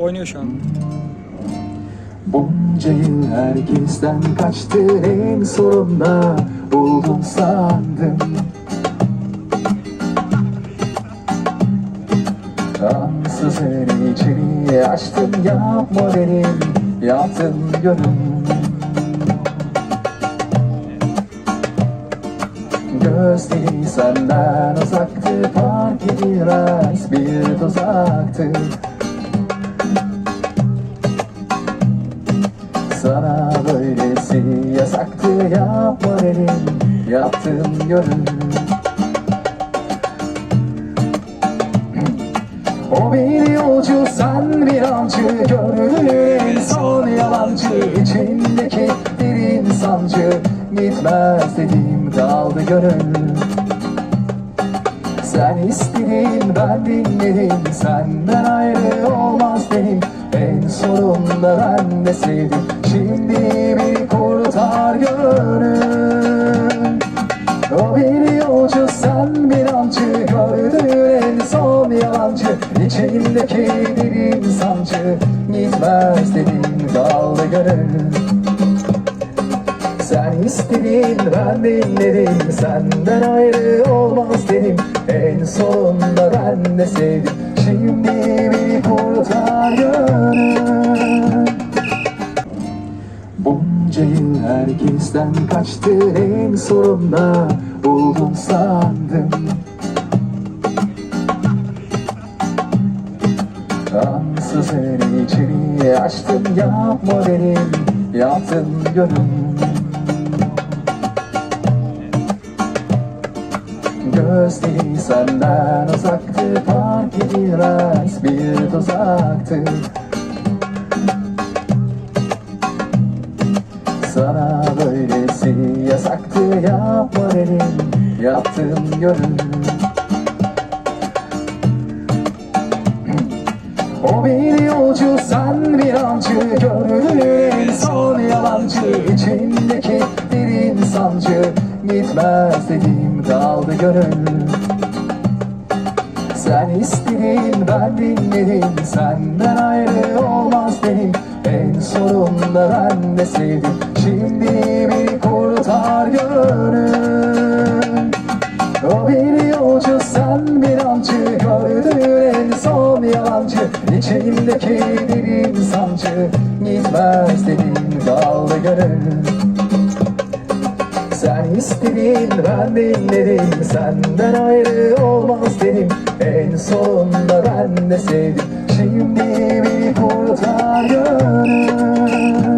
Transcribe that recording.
Oynuyor şu an. Bunca yıl herkesten kaçtın en sonunda. Buldum sandım. Ansızın içeri açtım yapma benim yaptın gönlüm. Gözleri senden uzaktı fark edilmez bir tuzaktı yasaktı yapma benim yaptığım gönül. O bir yolcu sen bir avcı Gönlün son yalancı. İçindeki derin sancı Gitmez dediğim kaldı gönül. Sen istedin ben dinledim Senden ayrı olmaz dedim En sonunda ben de sevdim. Şimdi kurtar gönül. O bir yolcu sen bir avcı Gördüğün en son yalancı. İçimdeki derin sancı Gitmez dedim kaldı gönül. Sen istedin ben dinledim. Senden ayrı olmaz dedim. En sonunda ben de sevdim. Şimdi beni kurtar gönül Yıl herkesten kaçtın en sonunda. Buldum sandım. Ansızın içeri açtım yapma benim yaptın gönlüm. Gözleri senden uzaktı fark edilmez bir tuzaktı yasaktı yapma benim yaptığım gönül. O bir yolcu sen bir avcı Gönlün en son yalancı. İçindeki derin sancı Gitmez dediğim kaldı gönül. Sen istedin ben dinledim Senden ayrı olmaz dedim En sonunda ben de sevdim. Şimdi beni avcı Gördüğün son yalancı. İçimdeki derin sancı Gitmez dedim kaldı gönül. Sen istedin ben dinledim Senden ayrı olmaz dedim. En sonunda ben de sevdim Şimdi beni kurtar gönül